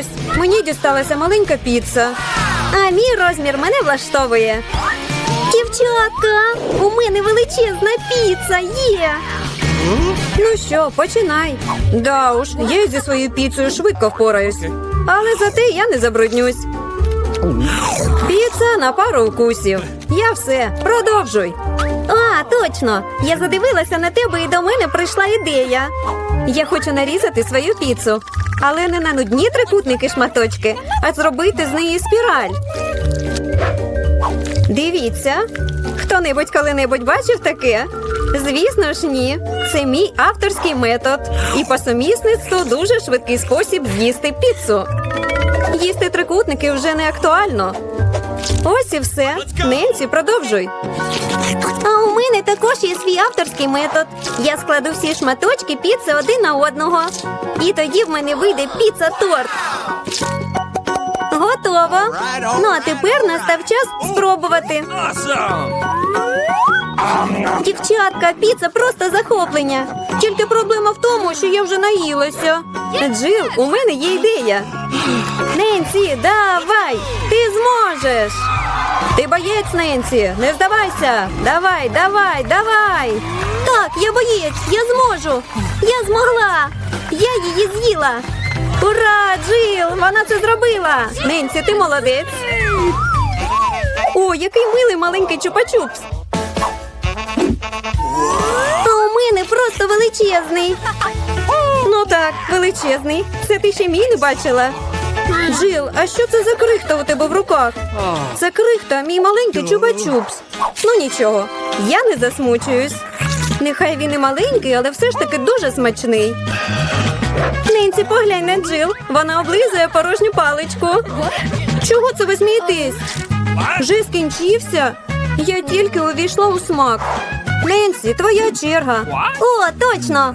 Ось мені дісталася маленька піца. А мій розмір мене влаштовує. Дівчатка, у мене величезна піца є. Ну що, починай. Да уж, я зі своєю піцею швидко впораюсь. Але зате я не забруднюсь. Піца на пару укусів. Я все, продовжуй. А, точно. Я задивилася на тебе і до мене прийшла ідея. Я хочу нарізати свою піцу, але не на нудні трикутники шматочки, а зробити з неї спіраль. Дивіться, хто-небудь коли-небудь бачив таке? Звісно ж, ні. Це мій авторський метод. І по сумісництву дуже швидкий спосіб з'їсти піцу. Їсти трикутники вже не актуально. Ось і все. Ненсі, продовжуй. А мене також є свій авторський метод. Я складу всі шматочки піци один на одного. І тоді в мене вийде піца-торт. Готово. Ну а тепер настав час спробувати. Дівчатка, піца просто захоплення. Тільки проблема в тому, що я вже наїлася. Джил, у мене є ідея. Ненсі, давай! Ти зможеш! Ти боєць, Ненсі, не здавайся! Давай, давай, давай! Так, я боєць, я зможу! Я змогла! Я її з'їла! Ура, Джил! Вона це зробила! Ненсі, ти молодець! О, який милий маленький чупа-чупс! А у мене просто величезний. Ну так, величезний. Це ти ще мій не бачила. Джил, а що це за крихта у тебе в руках? Це крихта, мій маленький чупа-чупс. Ну нічого, я не засмучуюсь. Нехай він і маленький, але все ж таки дуже смачний. Ненці, поглянь на Джил. Вона облизує порожню паличку. Чого це ви смієтесь? Вже скінчився? Я тільки увійшла у смак. Ненсі, твоя черга. О, точно.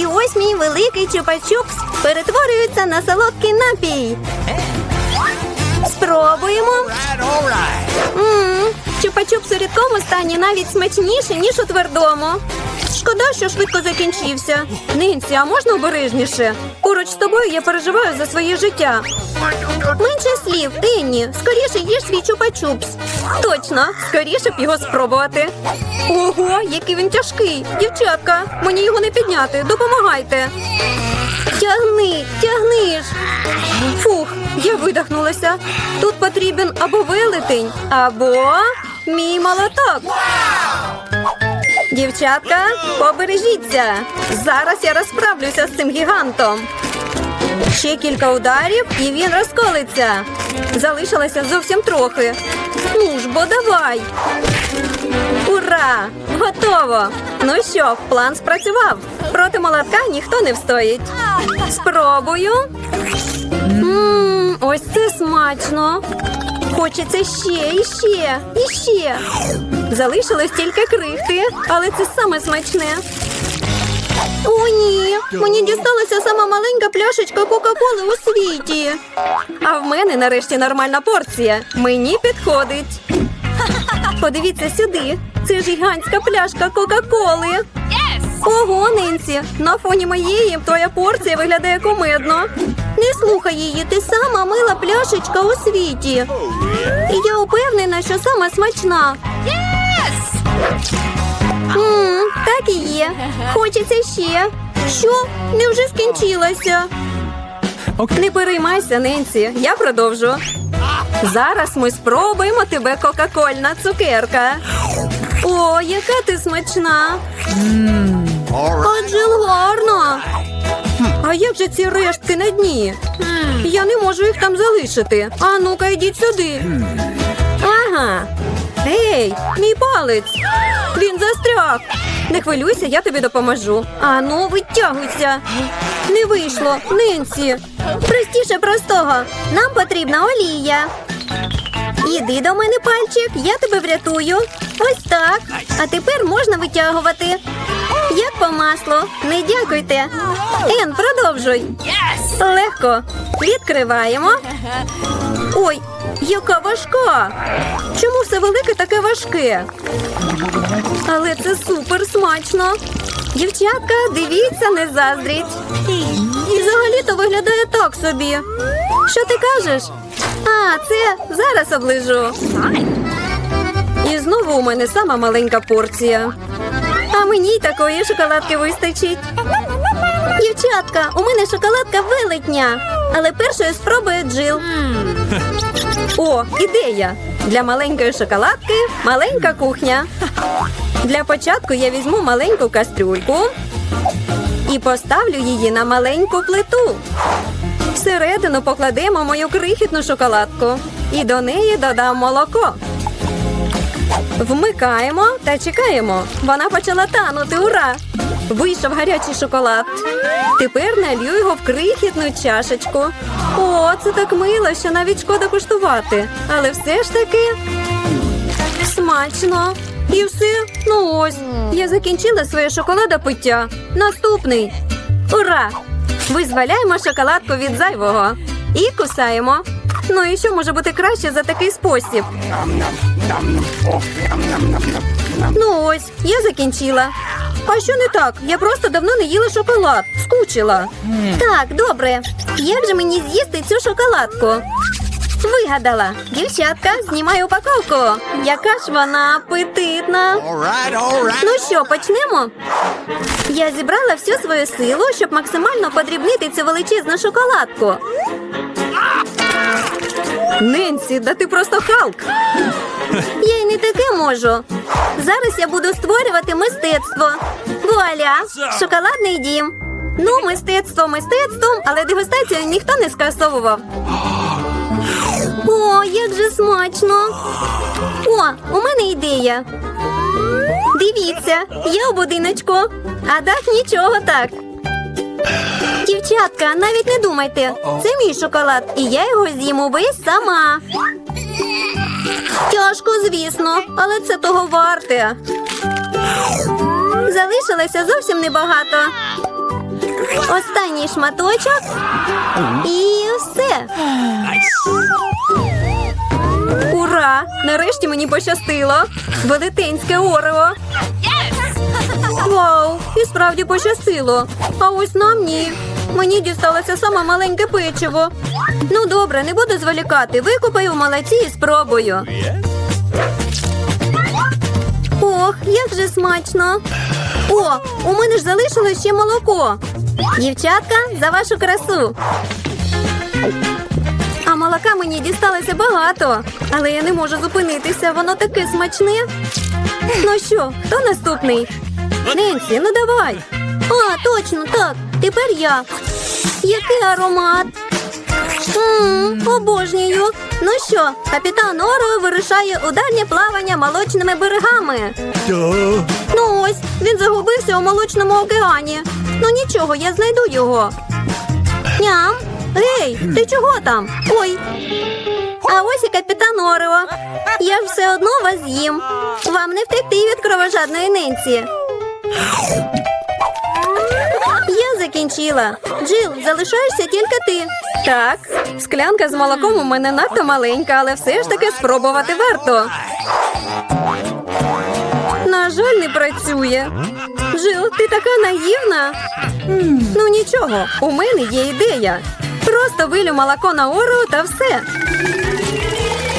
І ось мій великий чупа-чупс перетворюється на солодкий напій. Спробуємо. Мм, чупа-чупс у рідкому стані навіть смачніше, ніж у твердому. Шкода, що швидко закінчився. Нинці, а можна обережніше? Поруч з тобою я переживаю за своє життя. Менше слів, Енні. Скоріше їж свій чупа-чупс. Точно, скоріше б його спробувати. Ого, який він тяжкий. Дівчатка, мені його не підняти. Допомагайте. Тягни, тягни ж. Фух, я видихнулася. Тут потрібен або велетень, або мій молоток. Дівчатка, побережіться. Зараз я розправлюся з цим гігантом. Ще кілька ударів, і він розколиться. Залишилося зовсім трохи. Ну ж, бо давай. Ура! Готово! Ну що, план спрацював. Проти молотка ніхто не встоїть. Спробую. Ммм, ось це смачно. Хочеться ще, і ще, і ще. Залишилось тільки крихти, але це саме смачне. О, ні, мені дісталася сама маленька пляшечка Кока-Коли у світі. А в мене нарешті нормальна порція. Мені підходить. Подивіться сюди. Це гігантська пляшка Кока-Коли. Ого, Ненсі, на фоні моєї твоя порція виглядає кумедно. Не слухай її, ти сама мила пляшечка у світі. І я упевнена, що сама смачна. Мм, так і є. Хочеться ще. Що? Невже скінчилося? Не переймайся, Ненсі, я продовжу. Зараз ми спробуємо тебе кока-кольна цукерка. О, яка ти смачна! Адже гарно. А як же ці рештки на дні? Я не можу їх там залишити. А ну-ка, йдіть сюди. Ага. Ей, мій палець. Він застряг. Не хвилюйся, я тобі допоможу. А ну, витягуйся. Не вийшло, Ненсі. Простіше простого. Нам потрібна олія. Іди до мене, пальчик, я тебе врятую. Ось так. А тепер можна витягувати. Як по маслу. Не дякуйте. Ен, продовжуй. Легко. Відкриваємо. Ой, яка важка. Чому все велике таке важке? Але це супер смачно. Дівчатка, дивіться, не заздріть. І взагалі-то виглядає так собі. Що ти кажеш? А, це зараз оближу. І знову у мене сама маленька порція. Мені й такої шоколадки вистачить. Дівчатка, у мене шоколадка велетня. Але першою спробує Джил. О, ідея! Для маленької шоколадки маленька кухня. Для початку я візьму маленьку кастрюльку і поставлю її на маленьку плиту. Всередину покладемо мою крихітну шоколадку і до неї додам молоко. Вмикаємо та чекаємо. Вона почала танути. Ура! Вийшов гарячий шоколад. Тепер налью його в крихітну чашечку. О, це так мило, що навіть шкода куштувати. Але все ж таки смачно. І все. Ну ось. Я закінчила своє шоколадопиття. Наступний. Ура! Визволяємо шоколадку від зайвого. І кусаємо. Ну і що може бути краще за такий спосіб? Ну ось, я закінчила. А що не так? Я просто давно не їла шоколад. Скучила. Так, добре. Як же мені з'їсти цю шоколадку? Вигадала. Дівчатка, знімаю упаковку. Яка ж вона апетитна. All right, all right. Ну що, почнемо? Я зібрала всю свою силу, щоб максимально подрібнити цю величезну шоколадку. Ненсі, да ти просто Халк. Я й не таке можу. Зараз я буду створювати мистецтво. Вуаля! Шоколадний дім. Ну, мистецтво мистецтвом, але дегустацію ніхто не скасовував. О, як же смачно! О, у мене ідея. Дивіться, я у будиночку, а дах нічого так. Дівчатка, навіть не думайте. Це мій шоколад, і я його з'їм увесь сама. Тяжко, звісно, але це того варте. Залишилося зовсім небагато. Останній шматочок і все. Ура! Нарешті мені пощастило. Велетенське орео. Вау! І справді пощастило. А ось нам ні. Мені дісталося саме маленьке печиво. Ну добре, не буду зволікати. Викупаю в молоці і спробую. Ох, як же смачно. О, у мене ж залишилось ще молоко. Дівчатка, за вашу красу. А молока мені дісталося багато, але я не можу зупинитися, воно таке смачне. Ну що, хто наступний? Ненсі, ну давай. А, точно, так. Тепер я. Який аромат? Мм, обожнюю. Ну що, капітан Оро вирушає у дальнє плавання молочними берегами. Ну ось, він загубився у молочному океані. Ну нічого, я знайду його. Ням. Гей, ти чого там? Ой. А ось і капітан Орео. Я ж все одно вас з'їм. Вам не втекти від кровожадної ненці. Я закінчила. Джил, залишаєшся тільки ти. Так, склянка з молоком у мене надто маленька, але все ж таки спробувати варто. На жаль, не працює. Жил, ти така наївна. Ну нічого, у мене є ідея. Просто вилю молоко на ору та все.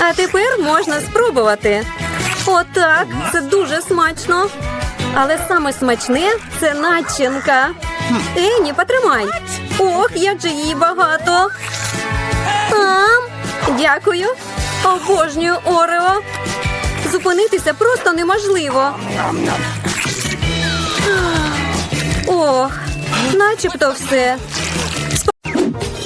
А тепер можна спробувати. Отак, це дуже смачно. Але саме смачне це начинка. Ені, потримай. Ох, як же її багато. Ам, дякую. Обожнюю Орео. Зупинитися просто неможливо. Ох, начебто все.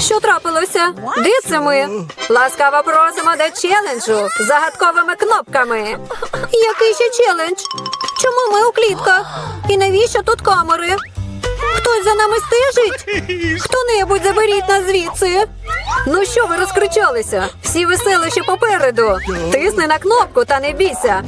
Що трапилося? Де це ми? Ласкаво просимо до челенджу з загадковими кнопками. Який ще челендж? Чому ми у клітках? І навіщо тут камери? Хто Хтось за нами стежить? Хто-небудь заберіть нас звідси. Ну що ви розкричалися? Всі веселищі попереду. Тисни на кнопку та не бійся.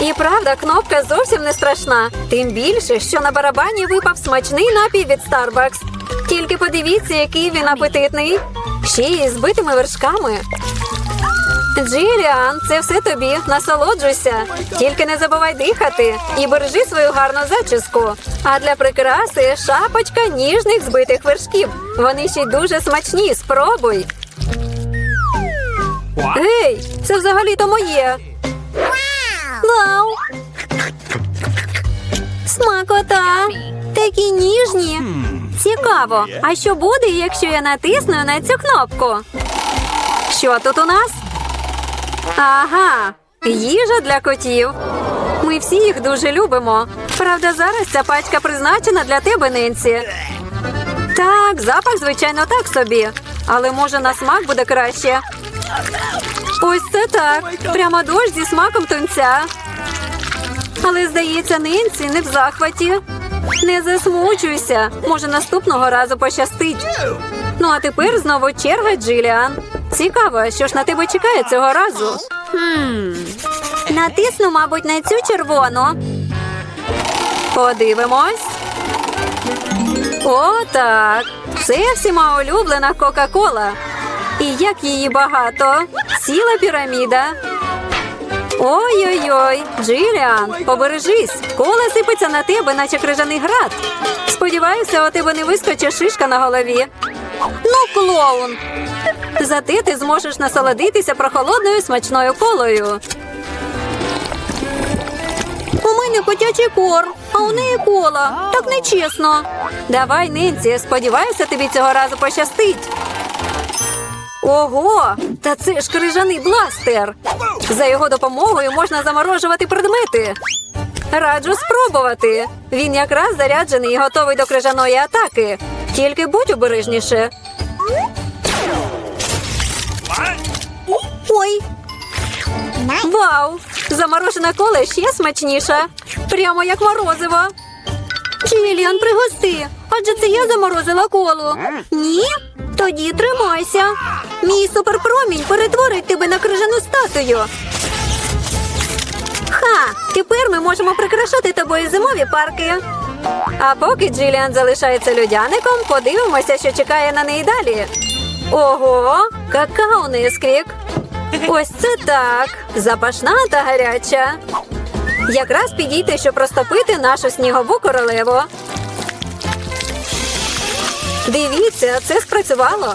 І правда, кнопка зовсім не страшна. Тим більше, що на барабані випав смачний напій від Starbucks. Тільки подивіться, який він апетитний. Ще й з битими вершками. Джиліан, це все тобі. Насолоджуйся. Тільки не забувай дихати і бережи свою гарну зачіску. А для прикраси шапочка ніжних збитих вершків. Вони ще й дуже смачні. Спробуй. Гей, це взагалі-то моє. Вау! Смакота! Такі ніжні. Цікаво. А що буде, якщо я натисну на цю кнопку? Що тут у нас? Ага, їжа для котів. Ми всі їх дуже любимо. Правда, зараз ця пачка призначена для тебе, Ненсі. Так, запах, звичайно, так собі. Але може на смак буде краще. Ось це так. Прямо дощ зі смаком тунця. Але, здається, Ненсі не в захваті. Не засмучуйся. Може, наступного разу пощастить. Ну а тепер знову черга Джиліан. Цікаво, що ж на тебе чекає цього разу. Хм. Натисну, мабуть, на цю червону. Подивимось. О, так. Це всіма улюблена Кока-Кола. І як її багато. Ціла піраміда. Ой-ой-ой, Джиліан, побережись, кола сипеться на тебе, наче крижаний град. Сподіваюся, у тебе не вискочить шишка на голові. Ну, клоун. Зате ти зможеш насолодитися прохолодною смачною колою. У мене котячий корм, а у неї кола. Так нечесно. Давай, Ненсі, сподіваюся, тобі цього разу пощастить. Ого, та це ж крижаний бластер. За його допомогою можна заморожувати предмети. Раджу спробувати. Він якраз заряджений і готовий до крижаної атаки. Тільки будь обережніше. Ой. Вау! Заморожена кола ще смачніша. Прямо як морозиво. Джиліан, пригости. Адже це я заморозила колу. Ні? Тоді тримайся. Мій суперпромінь перетворить тебе на крижану статую. Ха! Тепер ми можемо прикрашати тобою зимові парки. А поки Джиліан залишається людяником, подивимося, що чекає на неї далі. Ого, какао несквік. Ось це так. Запашна та гаряча. Якраз підійти, щоб розтопити нашу снігову королеву. Дивіться, це спрацювало.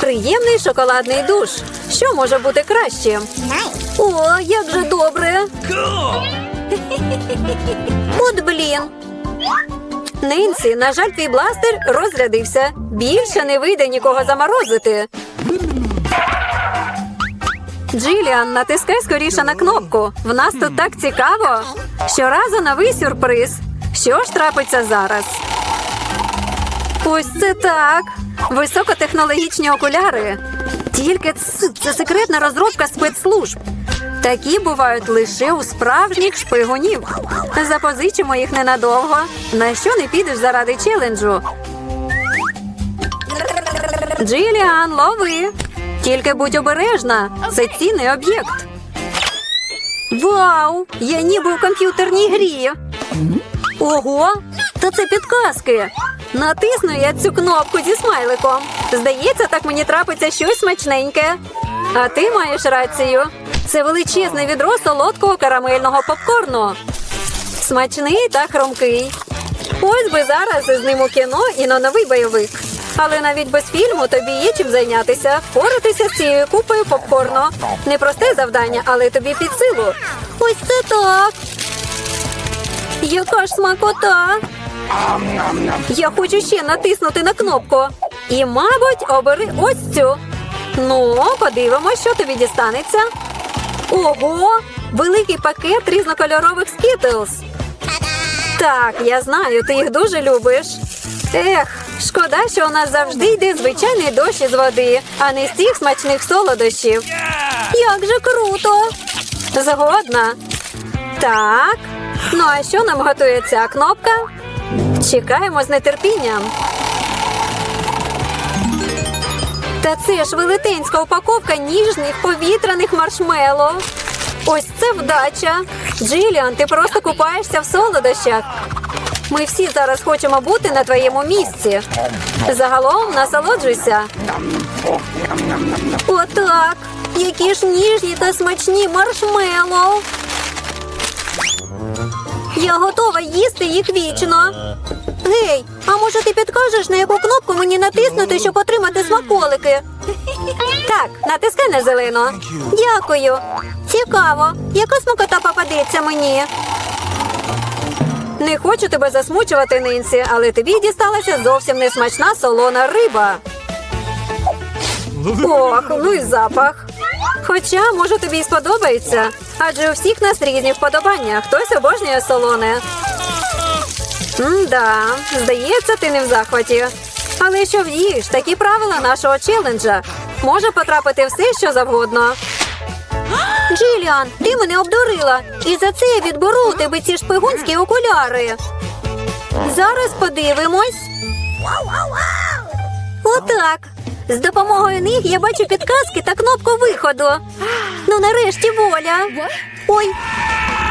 Приємний шоколадний душ. Що може бути кращим? О, як же добре. От блін. Нинсі, на жаль, твій бластер розрядився. Більше не вийде нікого заморозити. Джиліан, натискай скоріше на кнопку. В нас тут так цікаво. Щоразу новий сюрприз. Що ж трапиться зараз? Ось це так. Високотехнологічні окуляри. Тільки ц- це секретна розробка спецслужб. Такі бувають лише у справжніх шпигунів. Запозичимо їх ненадовго. На що не підеш заради челенджу? Джиліан, лови. Тільки будь обережна. Це цінний об'єкт. Вау! Я ніби у комп'ютерній грі. Ого! Та це підказки. Натисну я цю кнопку зі смайликом. Здається, так мені трапиться щось смачненьке. А ти маєш рацію. Це величезне відро солодкого карамельного попкорну. Смачний та хромкий. Ось би зараз із ним у кіно і на новий бойовик. Але навіть без фільму тобі є чим зайнятися, впоратися з цією купою попкорну. Непросте завдання, але тобі під силу. Ось це так. Яка ж смакота. Я хочу ще натиснути на кнопку. І, мабуть, обери ось цю. Ну, подивимось, що тобі дістанеться. Ого! Великий пакет різнокольорових скітлз. Так, я знаю, ти їх дуже любиш. Ех, шкода, що у нас завжди йде звичайний дощ із води, а не з цих смачних солодощів. Як же круто! Згодна. Так. Ну а що нам готує ця кнопка? Чекаємо з нетерпінням. Та це ж велетенська упаковка ніжних повітряних маршмеллоу. Ось це вдача. Джиліан, ти просто купаєшся в солодощах. Ми всі зараз хочемо бути на твоєму місці. Загалом насолоджуйся. Отак. Які ж ніжні та смачні маршмеллоу. Я готова їсти їх вічно. Гей, а може ти підкажеш, на яку кнопку мені натиснути, щоб отримати смаколики? Так, натискай на зелену. Дякую. Цікаво, яка смакота попадеться мені. Не хочу тебе засмучувати, Нинсі, але тобі дісталася зовсім несмачна солона риба. Ох, ну і запах. Хоча, може, тобі і сподобається, адже у всіх нас різні вподобання. Хтось обожнює солоне. М-да, здається, ти не в захваті. Але що в'їш, такі правила нашого челенджа. Може потрапити все, що завгодно. Джиліан, ти мене обдурила. І за це я відберу у тебе ці шпигунські окуляри. Зараз подивимось. Отак. З допомогою них я бачу підказки та кнопку виходу. Ну, нарешті воля. Ой,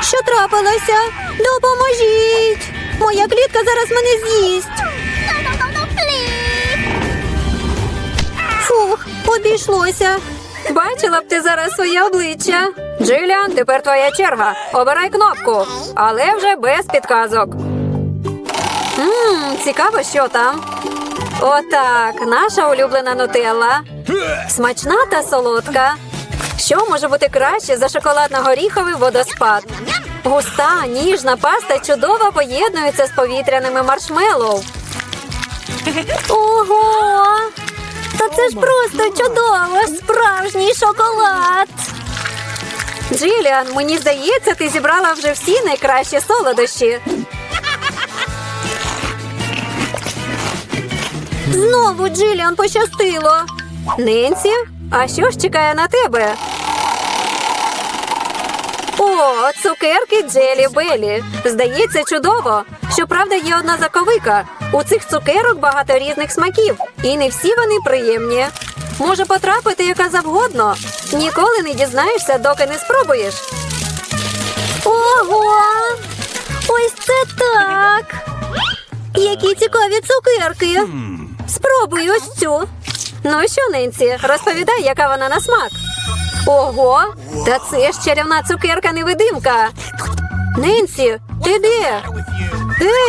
що трапилося? Допоможіть! Моя клітка зараз мене з'їсть. Фух, обійшлося. Бачила б ти зараз своє обличчя. Джиліан, тепер твоя черга. Обирай кнопку, але вже без підказок. Ммм, цікаво, що там. Отак, наша улюблена нутелла. Смачна та солодка. Що може бути краще за шоколадно-горіховий водоспад? Густа, ніжна паста чудово поєднується з повітряними маршмеллоу. Ого! Та це ж просто чудово! Справжній шоколад! Джиліан, мені здається, ти зібрала вже всі найкращі солодощі. Знову Джиліан пощастило. Ненсі, а що ж чекає на тебе? О, цукерки Джелі Белі. Здається, чудово. Щоправда, є одна заковика. У цих цукерок багато різних смаків, і не всі вони приємні. Може потрапити яка завгодно. Ніколи не дізнаєшся, доки не спробуєш. Ого! Ось це так! Які цікаві цукерки! Спробуй ось цю. Ну що, Ненсі, розповідай, яка вона на смак. Ого, та це ж чарівна цукерка невидимка. Ненсі, ти де?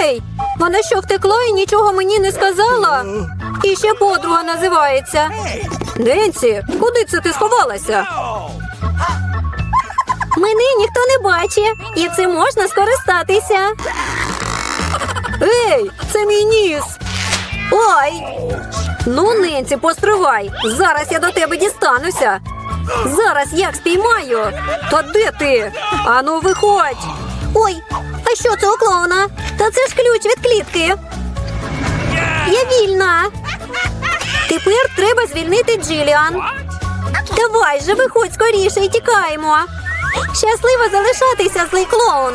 Ей, вона що втекла і нічого мені не сказала? І ще подруга називається. Ненсі, куди це ти сховалася? Мене ніхто не бачить, і цим можна скористатися. Ей, це мій ніс. Ой. Ну, Ненці, постривай. Зараз я до тебе дістануся. Зараз як спіймаю. Та де ти? Ану, виходь. Ой, а що це у клоуна? Та це ж ключ від клітки. Я вільна. Тепер треба звільнити Джиліан. Давай же, виходь скоріше і тікаємо. Щасливо залишатися, злий клоун.